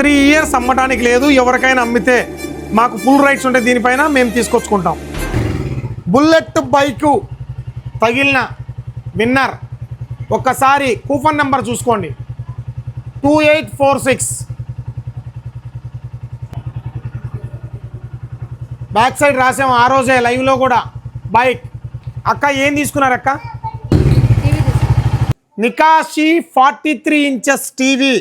Three years అమ్మటానికి లేదు ఎవరికైనా అమ్మితే మాకు ఫుల్ రైట్స్ ఉంటాయి దీనిపైన మేము తీసుకొచ్చుకుంటాం. బుల్లెట్ బైకు తగిలిన విన్నర్ ఒక్కసారి కూపన్ నెంబర్ చూసుకోండి. Two eight four six. Back side రాసాము ఆ రోజే లైవ్లో కూడా. బైక్. అక్క ఏం తీసుకున్నారు అక్క? నికాషి forty three inches TV.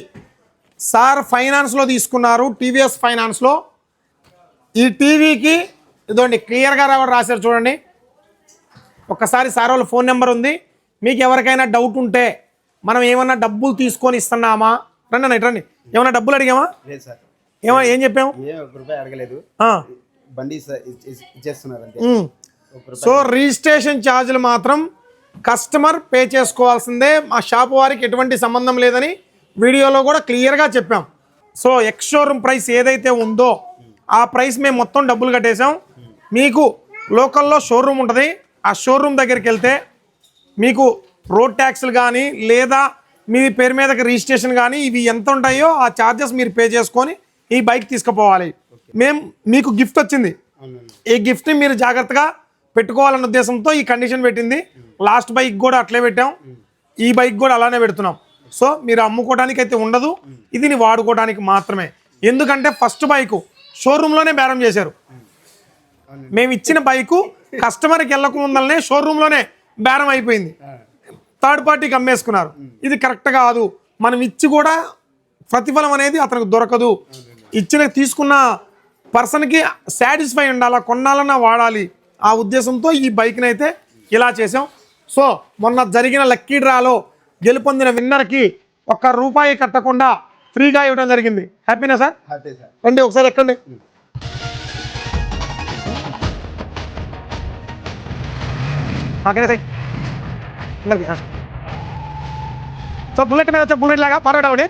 Sir ఫైనాన్స్లో తీసుకున్నారు టీవీఎస్ ఫైనాన్స్లో ఈ టీవీకి ఇదండి క్లియర్గా రావడం రాశారు చూడండి. ఒక్కసారి సార్ వాళ్ళ ఫోన్ నెంబర్ ఉంది. మీకు ఎవరికైనా డౌట్ ఉంటే మనం ఏమన్నా డబ్బులు తీసుకొని ఇస్తున్నామా? రండి అన్న రండి. ఏమన్నా డబ్బులు అడిగామా? లేదు సార్. ఏమో ఏం చెప్పాము? అడగలేదు. బండి సో రిజిస్ట్రేషన్ ఛార్జీలు మాత్రం కస్టమర్ పే చేసుకోవాల్సిందే. మా షాప్ వారికి ఎటువంటి సంబంధం లేదని వీడియోలో కూడా క్లియర్గా చెప్పాం. సో ఎక్స్ షోరూమ్ ప్రైస్ ఏదైతే ఉందో ఆ ప్రైస్ మేము మొత్తం డబ్బులు కట్టేసాం మీకు లోకల్లో షోరూమ్ ఉంటుంది. ఆ షోరూమ్ దగ్గరికి వెళ్తే మీకు రోడ్ ట్యాక్స్లు కానీ లేదా మీ పేరు మీదకి రిజిస్ట్రేషన్ కానీ ఇవి ఎంత ఉంటాయో ఆ ఛార్జెస్ మీరు పే చేసుకొని ఈ బైక్ తీసుకుపోవాలి. మేము మీకు గిఫ్ట్ వచ్చింది. ఈ గిఫ్ట్ని మీరు జాగ్రత్తగా పెట్టుకోవాలన్న ఉద్దేశంతో ఈ కండిషన్ పెట్టింది. లాస్ట్ బైక్ కూడా అట్లే పెట్టాం. ఈ బైక్ కూడా అలానే పెడుతున్నాం. సో మీరు అమ్ముకోవడానికి అయితే ఉండదు. ఇది నీ వాడుకోవడానికి మాత్రమే. ఎందుకంటే ఫస్ట్ బైక్ షోరూంలోనే బేరం చేశారు. మేము ఇచ్చిన బైకు కస్టమర్కి వెళ్ళకముందలనే షోరూంలోనే బేరం అయిపోయింది. థర్డ్ పార్టీకి అమ్మేసుకున్నారు. ఇది కరెక్ట్ కాదు. మనం ఇచ్చి కూడా ప్రతిఫలం అనేది అతనికి దొరకదు. ఇచ్చిన తీసుకున్న పర్సన్కి సాటిస్ఫై ఉండాలా కొన్నాలన్నా వాడాలి ఆ ఉద్దేశంతో ఈ బైక్ని అయితే ఇలా చేసాం సో మొన్న జరిగిన లక్కీ డ్రాలో గెలుపొందిన విన్నర్కి ఒక్క రూపాయి కట్టకుండా ఫ్రీగా ఇవ్వడం జరిగింది. హ్యాపీనా సార్? Happy sir. రండి ఒకసారి ఎక్కండి. సార్ అందరికి. సో బుల్లెట్ మీద వచ్చే బుల్లెట్ లాగా పర్వాలేదు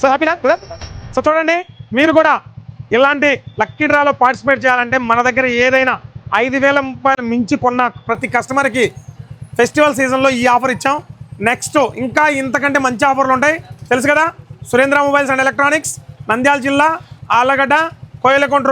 సో హ్యాపీనా బ్రదర్? సో చూడండి మీరు కూడా ఇలాంటి లక్కీ డ్రాలో పార్టిసిపేట్ చేయాలంటే మన దగ్గర ఏదైనా ఐదు వేల రూపాయలు మించి కొన్న ప్రతి కస్టమర్కి ఫెస్టివల్ సీజన్లో ఈ ఆఫర్ ఇచ్చాం. నెక్స్ట్ ఇంకా ఇంతకంటే మంచి ఆఫర్లు ఉంటాయి. తెలుసు కదా? Surendra mobiles and electronics Nandyal జిల్లా ఆళ్ళగడ్డ కోయలకొండ